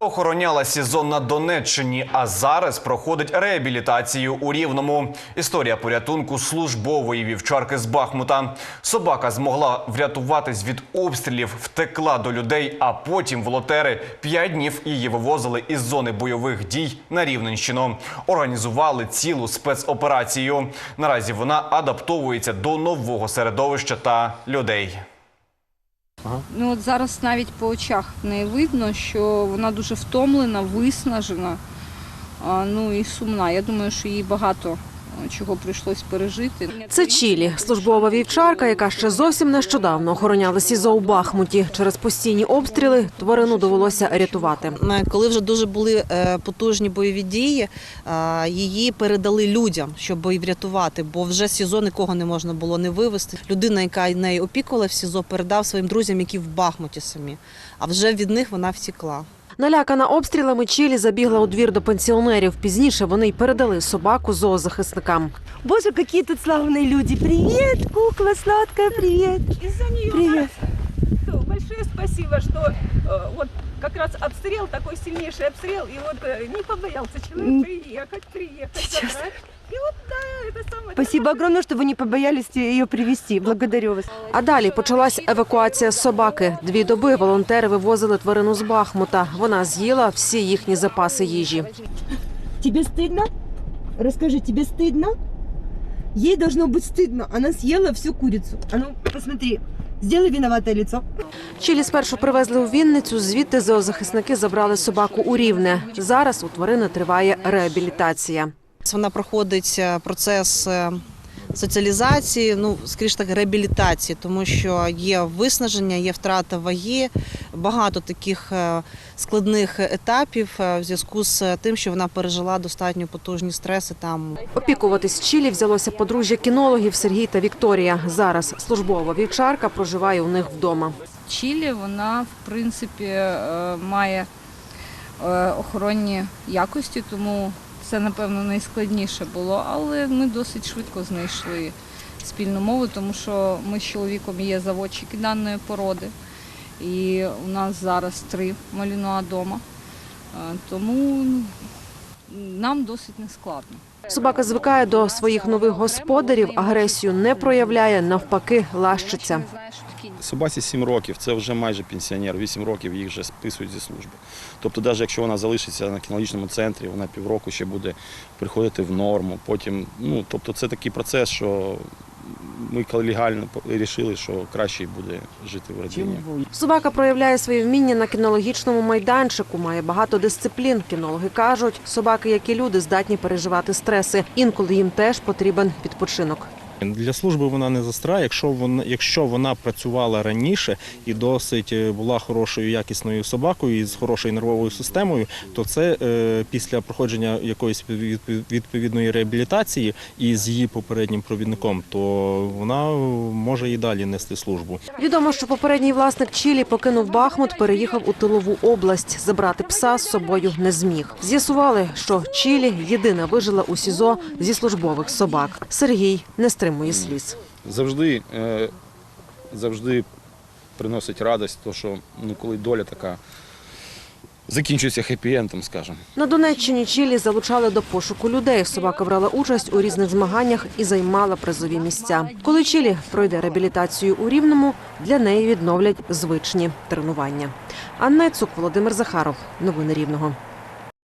Охороняла СІЗО на Донеччині, а зараз проходить реабілітацію у Рівному. Історія порятунку службової вівчарки з Бахмута. Собака змогла врятуватись від обстрілів, втекла до людей, а потім волонтери п'ять днів її вивозили із зони бойових дій на Рівненщину. Організували цілу спецоперацію. Наразі вона адаптовується до нового середовища та людей. Ну от зараз навіть по очах в неї видно, що вона дуже втомлена, виснажена, а, ну і сумна. Я думаю, що їй багато чого прийшлось пережити. Це Чілі, службова вівчарка, яка ще зовсім нещодавно охороняла СІЗО у Бахмуті. Через постійні обстріли тварину довелося рятувати. Е, Коли вже дуже були е, потужні бойові дії, е, її передали людям, щоб її врятувати, бо вже СІЗО нікого не можна було не вивезти. Людина, яка нею опікувала в СІЗО, передав своїм друзям, які в Бахмуті самі. А вже від них вона втекла. Налякана обстрілами Чілі забігла у двір до пенсіонерів. Пізніше вони й передали собаку зоозахисникам. Боже, какие тут славные люди. Привет, кукла сладкая, привет. Из-за нее Привет. Марк, большое спасибо, что э, вот как раз обстрел, такой сильнейший обстрел, и вот э, не побоялся человек М. приехать, приехать, Сейчас. забрать. И вот, да, это самое... Спасибо огромное, что вы не побоялись ее привести. Благодарю вас. А далі почалась евакуація собаки. Дві доби волонтери вивозили тварину з Бахмута. Вона з'їла всі їхні запаси їжі. Тебе стыдно? Расскажи, тебе стыдно? Ей должно быть стыдно. Она съела всю курицу. А ну, посмотри. Сделай виноватое лицо. Чілі спершу привезли у Вінницю, звідти зоозахисники забрали собаку у Рівне. Зараз у тварини триває реабілітація. Вона проходить е, процес е, соціалізації, ну скоріш так, реабілітації, тому що є виснаження, є втрата ваги, багато таких е, складних етапів в зв'язку з тим, що вона пережила достатньо потужні стреси там Опікуватись Чілі взялося подружжя кінологів Сергій та Вікторія. Зараз службова вівчарка проживає у них вдома. Чілі, вона в принципі має охоронні якості, тому це, напевно, найскладніше було, але ми досить швидко знайшли спільну мову, тому що ми з чоловіком є заводчики даної породи. І у нас зараз три малінуа дома. Е, Тому нам досить нескладно. Собака звикає до своїх нових господарів, агресію не проявляє, навпаки, лащиться. Собаці 7 років, це вже майже пенсіонер. 8 років їх вже списують зі служби. Тобто, навіть якщо вона залишиться на кінологічному центрі, вона півроку ще буде приходити в норму. Потім, ну тобто, це такий процес, що ми колегально вирішили, що краще буде жити в родині. Собака проявляє свої вміння на кінологічному майданчику, має багато дисциплін. Кінологи кажуть, собаки, як і люди, здатні переживати стреси. Інколи їм теж потрібен відпочинок. Для служби вона не застра. Якщо вона, якщо вона працювала раніше і досить е, була хорошою якісною собакою і з хорошою нервовою системою, то це е, після проходження якоїсь відповідної реабілітації і з її попереднім провідником, то вона може і далі нести службу. Відомо, що попередній власник Чілі покинув Бахмут, переїхав у тилову область. Забрати пса з собою не зміг. З'ясували, що Чілі єдина вижила у СІЗО зі службових собак. Сергій не стримує сліз. Завжди, е, завжди приносить радість, то що ну, коли доля така закінчується хеппі-ендом, скажімо. На Донеччині Чілі залучали до пошуку людей. Собака брала участь у різних змаганнях і займала призові місця. Коли Чілі пройде реабілітацію у Рівному, для неї відновлять звичні тренування. Анна Цук, Володимир Захаров. Новини Рівного.